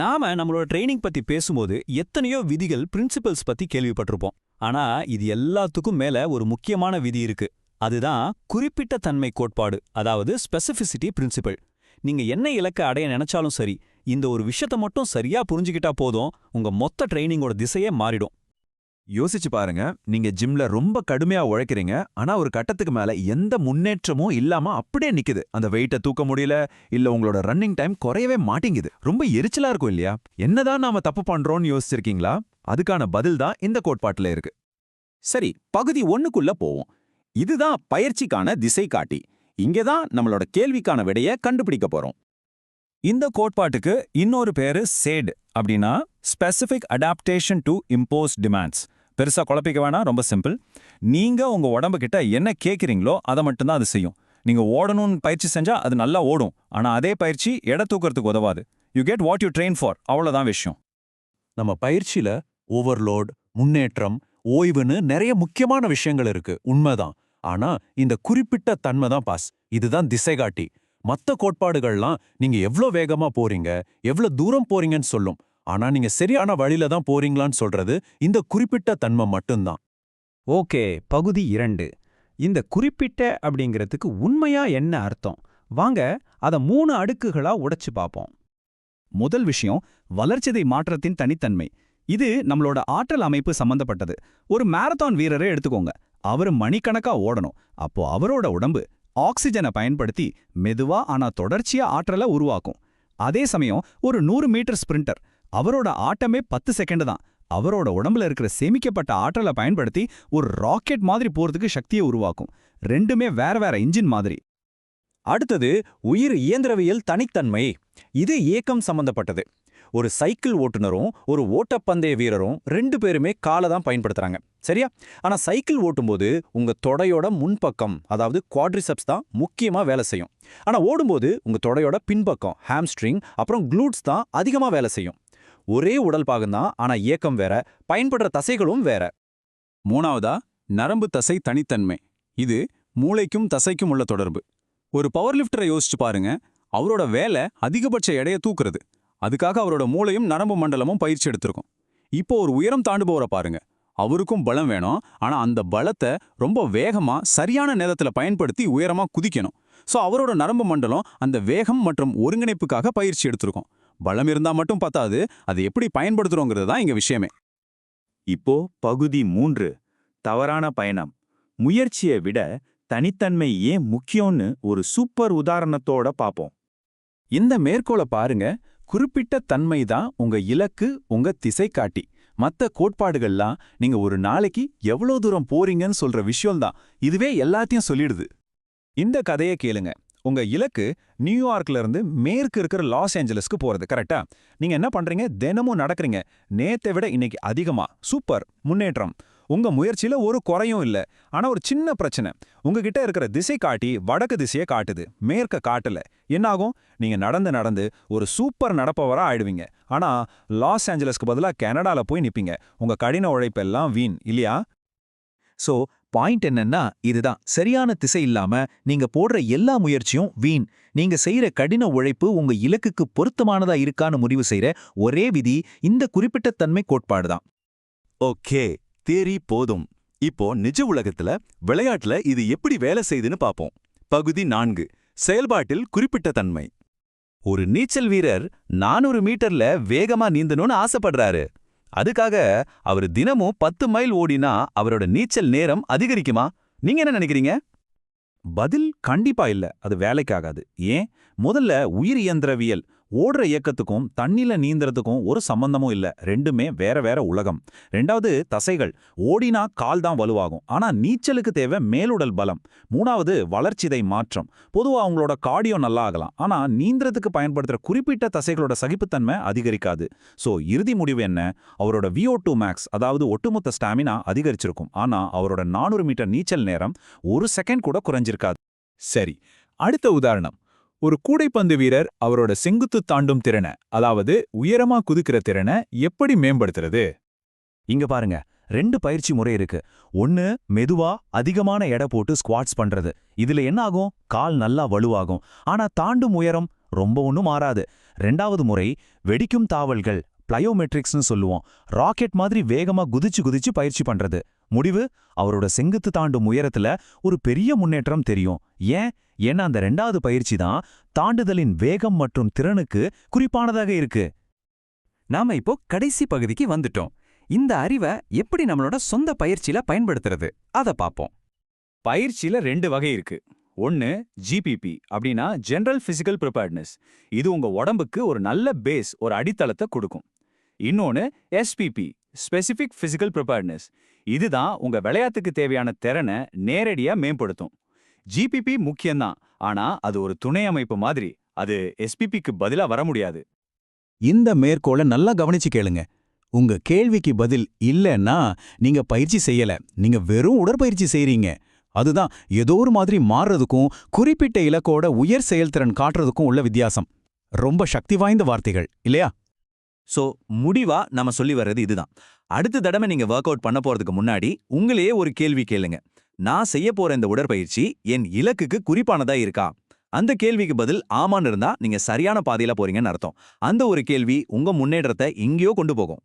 நாம நம்மளோட ட்ரைனிங் பத்தி பேசும்போது எத்தனையோ விதிகள் பிரின்சிபல்ஸ் பத்தி கேள்விப்பட்டிருப்போம். ஆனா இது எல்லாத்துக்கும் மேல ஒரு முக்கியமான விதி இருக்கு. அதுதான் குறிப்பிட்ட தன்மை கோட்பாடு அதாவது ஸ்பெசிஃபிசிட்டி பிரின்சிபல் நீங்க என்ன இலக்க அடைய நினைச்சாலும் சரி இந்த ஒரு விஷயத்த மட்டும் சரியா புரிஞ்சுக்கிட்டா போதும் உங்க மொத்த ட்ரைனிங்கோட திசையே மாறிடும். யோசிச்சு பாருங்க. நீங்க ஜிம்ல ரொம்ப கடுமையா உழைக்கிறீங்க. ஆனா ஒரு கட்டத்துக்கு மேல எந்த முன்னேற்றமும் இல்லாம அப்படியே நிக்குது. அந்த வெயிட்ட தூக்க முடியல இல்ல உங்களோட ரன்னிங் டைம் குறையவே மாட்டேங்குது. ரொம்ப எரிச்சலா இருக்கும் இல்லையா? என்னதான் நாம தப்பு பண்றோம்னு யோசிச்சிருக்கீங்களா? அதுக்கான பதில் தான் இந்த கோட்பாட்டுல இருக்கு. சரி பகுதி ஒண்ணுக்குள்ள போவோம். இதுதான் பயிற்சிக்கான திசை காட்டி. இங்கதான் நம்மளோட கேள்விக்கான விடைய கண்டுபிடிக்க போறோம். இந்த கோட்பாட்டுக்கு இன்னொரு பேரு சேடு அப்படின்னா specific adaptation to impose demands பெருசா குழப்பிக்க வேணாம் ரொம்ப சிம்பிள். நீங்க உங்க உடம்புக்கிட்ட என்ன கேட்குறீங்களோ அதை மட்டும்தான் அது செய்யும். நீங்க ஓடணும்னு பயிற்சி செஞ்சா அது நல்லா ஓடும். ஆனா அதே பயிற்சி எடை தூக்கிறதுக்கு உதவாது. You get what you train for அவ்வளவுதான் விஷயம். நம்ம பயிற்சியில ஓவர்லோட் முன்னேற்றம் ஓய்வுன்னு நிறைய முக்கியமான விஷயங்கள் இருக்கு. உண்மைதான். ஆனா இந்த குறிப்பிட்ட தன்மை தான் பாஸ் இதுதான் திசைகாட்டி. மத்த கோட்பாடுகள்லாம் நீங்க எவ்ளோ வேகமா போறீங்க எவ்ளோ தூரம் போறீங்கன்னு சொல்லும். ஆனா நீங்க சரியான வழியில தான் போறீங்களான்னு சொல்றது இந்த குறிப்பிட்ட தன்மை மட்டும்தான். ஓகே பகுதி இரண்டு. இந்த குறிப்பிட்ட அப்படிங்கிறதுக்கு உண்மையா என்ன அர்த்தம்? வாங்க அத மூணு அடுக்குகளா உடைச்சு பார்ப்போம். முதல் விஷயம் வளர்ச்சிதை மாற்றத்தின் தனித்தன்மை. இது நம்மளோட ஆற்றல் அமைப்பு சம்பந்தப்பட்டது. ஒரு மாரத்தான் வீரரை எடுத்துக்கோங்க. அவர் மணிக்கணக்கா ஓடணும். அப்போ அவரோட உடம்பு ஆக்சிஜனை பயன்படுத்தி மெதுவா ஆனா தொடர்ச்சியா ஆற்றலை உருவாக்கும். அதே சமயம் ஒரு நூறு மீட்டர் ஸ்பிரிண்டர். அவரோட ஆட்டமே பத்து செகண்ட் தான். அவரோட உடம்புல இருக்கிற சேமிக்கப்பட்ட ஆற்றலை பயன்படுத்தி ஒரு ராக்கெட் மாதிரி போறதுக்கு சக்தியை உருவாக்கும். ரெண்டுமே வேற வேற இன்ஜின் மாதிரி. அடுத்தது உயிர் இயந்திரவியல் தனித்தன்மை. இது இயக்கம் சம்பந்தப்பட்டது. ஒரு சைக்கிள் ஓட்டுநரும் ஒரு ஓட்டப்பந்தய வீரரும் ரெண்டு பேருமே காலை தான் பயன்படுத்துறாங்க. சரியா? ஆனா சைக்கிள் ஓட்டும்போது உங்க தொடையோட முன்பக்கம் அதாவது குவாட்ரிசெப்ஸ் தான் முக்கியமா வேலை செய்யும். ஆனா ஓடும்போது உங்க தொடையோட பின்பக்கம் ஹாம்ஸ்ட்ரிங் அப்புறம் க்ளூட்ஸ் தான் அதிகமா வேலை செய்யும். ஒரே உடல் பாகம் தான் ஆனா இயக்கம் வேற பயன்படுற தசைகளும் வேற. மூணாவதா நரம்பு தசை தனித்தன்மை. இது மூளைக்கும் தசைக்கும் உள்ள தொடர்பு. ஒரு பவர் லிஃப்டரை யோசிச்சு பாருங்க அவரோட வேலை அதிகபட்ச எடையை தூக்குறது. அதுக்காக அவரோட மூளையும் நரம்பு மண்டலமும் பயிற்சி எடுத்திருக்கும். இப்போ ஒரு உயரம் தாண்டுபவரை பாருங்க அவருக்கும் பலம் வேணும் ஆனா அந்த பலத்தை ரொம்ப வேகமா சரியான நேரத்துல பயன்படுத்தி உயரமா குதிக்கணும். சோ அவரோட நரம்பு மண்டலம் அந்த வேகம் மற்றும் ஒருங்கிணைப்புக்காக பயிற்சி எடுத்திருக்கும். பலம் இருந்தா மட்டும் பத்தாது அதை எப்படி பயன்படுத்துறோங்கிறது தான் இங்க விஷயமே. இப்போ பகுதி மூன்று தவறான பயணம். முயற்சியை விட தனித்தன்மை ஏன் முக்கியம்னு ஒரு சூப்பர் உதாரணத்தோட பாப்போம். இந்த மேற்கோளை பாருங்க குறிப்பிட்ட தன்மை தான் உங்க இலக்கு உங்க திசை காட்டி மத்த கோட்பாடுகள்லாம் நீங்க ஒரு நாளைக்கு எவ்வளவு தூரம் போறீங்கன்னு சொல்ற விஷயம்தான். இதுவே எல்லாத்தையும் சொல்லிடுது. இந்த கதையை கேளுங்க. உங்க இலக்கு நியூயார்க்ல இருந்து மேற்கு இருக்கிற லாஸ் ஏஞ்சலஸ்க்கு போறது கரெக்டா? நீங்க என்ன பண்றீங்க? தினமும் நடக்கிறீங்க. நேத்தை விட இன்னைக்கு அதிகமா. சூப்பர். முன்னேற்றம். உங்க முயற்சியில ஒரு குறையும் இல்ல. ஆனா ஒரு சின்ன பிரச்சனை. உங்ககிட்ட இருக்கிற திசை காட்டி வடக்கு திசையை காட்டுது. மேற்க காட்டல. என்னாகும்? நீங்க நடந்து நடந்து ஒரு சூப்பர் நடப்பவரா ஆயிடுவீங்க. ஆனா லாஸ் ஏஞ்சலஸ்க்கு பதிலா கனடால போய் நிப்பீங்க. உங்க கடின உழைப்பெல்லாம் வீண். இல்லையா? சோ பாயிண்ட் என்னன்னா இதுதான். சரியான திசை இல்லாம நீங்க போடுற எல்லா முயற்சியும் வீண். நீங்க செய்யற கடின உழைப்பு உங்க இலக்குக்கு பொருத்தமானதா இருக்கான்னு முடிவு செய்யற ஒரே விதி இந்த குறிப்பிட்ட தன்மை கோட்பாடு தான் ஓகே தேரி போதும். இப்போ நிஜ உலகத்துல விளையாட்டுல இது எப்படி வேலை செய்யுதுன்னு பாப்போம். பகுதி நான்கு செயல்பாட்டில் குறிப்பிட்ட தன்மை. ஒரு நீச்சல் வீரர் நானூறு மீட்டர்ல வேகமா நீந்தணும்னு ஆசைப்படுறாரு. அதுக்காக அவர் தினமும் பத்து மைல் ஓடினா அவரோட நீச்சல் நேரம் அதிகரிக்குமா? நீங்க என்ன நினைக்கிறீங்க? பதில் கண்டிப்பா இல்ல. அது வேலைக்காகாது. ஏன்? முதல்ல உயிர் இயந்திரவியல். ஓடுற இயக்கத்துக்கும் தண்ணில நீந்துறதுக்கும் ஒரு சம்பந்தமும் இல்ல. ரெண்டுமே வேற வேற உலகம். ரெண்டாவது தசைகள். ஓடினா கால் தான் வலுவாகும். ஆனா நீச்சலுக்கு தேவை மேலுடல் பலம். மூணாவது வளர்ச்சிதை மாற்றம். பொதுவா அவங்களோட கார்டியோ நல்லா ஆகலாம். ஆனா நீந்திரத்துக்கு பயன்படுத்துற குறிப்பிட்ட தசைகளோட சகிப்புத்தன்மை அதிகரிக்காது. சோ இறுதி முடிவு என்ன? அவரோட விஓ டூ மேக்ஸ் அதாவது ஒட்டுமொத்த ஸ்டாமினா அதிகரிச்சிருக்கும். ஆனா அவரோட நானூறு மீட்டர் நீச்சல் நேரம் ஒரு செகண்ட் கூட குறைஞ்சிருக்காது. சரி அடுத்த உதாரணம். ஒரு கூடைப்பந்து வீரர் அவரோட செங்குத்து தாண்டும் திறனை அதாவது உயரமா குதிக்கிற திறனை எப்படி மேம்படுத்துறது? இங்க பாருங்க ரெண்டு பயிற்சி முறை இருக்கு. ஒன்னு மெதுவா அதிகமான எடை போட்டு ஸ்குவாட்ஸ் பண்றது. இதுல என்ன ஆகும்? கால் நல்லா வலுவாகும். ஆனா தாண்டும் உயரம் ரொம்ப ஒன்றும் மாறாது. ரெண்டாவது முறை வெடிக்கும் தாவல்கள் பிளையோமெட்ரிக்ஸ்னு சொல்லுவோம். ராக்கெட் மாதிரி வேகமா குதிச்சு குதிச்சு பயிற்சி பண்றது. முடிவு? அவரோட செங்குத்து தாண்டும் உயரத்துல ஒரு பெரிய முன்னேற்றம் தெரியும். ஏன்? ஏன்னா அந்த ரெண்டாவது பயிற்சி தான் தாண்டுதலின் வேகம் மற்றும் திறனுக்கு குறிப்பானதாக இருக்கு. நாம இப்போ கடைசி பகுதிக்கு வந்துட்டோம். இந்த அறிவை எப்படி நம்மளோட சொந்த பயிற்சியில பயன்படுத்துறது? அத பாப்போம். பயிற்சியில ரெண்டு வகை இருக்கு. ஒன்னு ஜிபிபி அப்படின்னா ஜெனரல் பிசிக்கல் ப்ரிப்பேர்ட்னஸ் இது உங்க உடம்புக்கு ஒரு நல்ல பேஸ் ஒரு அடித்தளத்தை கொடுக்கும். இன்னொன்னு எஸ்பிபி ஸ்பெசிபிக் ஃபிசிக்கல் ப்ரிப்பேர்னஸ் இதுதான் உங்க விளையாட்டுக்கு தேவையான திறனை நேரடியா மேம்படுத்தும். ஜிபிபி முக்கியம்தான். ஆனா அது ஒரு துணை அமைப்பு மாதிரி. அது எஸ்பிபிக்கு பதிலா வர முடியாது. இந்த மேற்கோளை நல்லா கவனிச்சு கேளுங்க. உங்க கேள்விக்கு பதில் இல்லைன்னா நீங்க பயிற்சி செய்யல. நீங்க வெறும் உடற்பயிற்சி செய்றீங்க. அதுதான் ஏதோ ஒரு மாதிரி மாறுறதுக்கும் குறிப்பிட்ட இலக்கோட உயர் செயல்திறன் காட்டுறதுக்கும் உள்ள வித்தியாசம். ரொம்ப சக்தி வாய்ந்த வார்த்தைகள் இல்லையா? சோ முடிவா நம்ம சொல்லி வர்றது இதுதான். அடுத்த தடவை நீங்க ஒர்க் அவுட் பண்ண போறதுக்கு முன்னாடி உங்களையே ஒரு கேள்வி கேளுங்க. நான் செய்ய போற இந்த உடற்பயிற்சி என் இலக்குக்கு குறிப்பானதா இருக்கா? அந்த கேள்விக்கு பதில் ஆமான்னு இருந்தா நீங்க சரியான பாதையில போறீங்கன்னு அர்த்தம். அந்த ஒரு கேள்வி உங்க முன்னேற்றத்தை எங்கேயோ கொண்டு போகும்.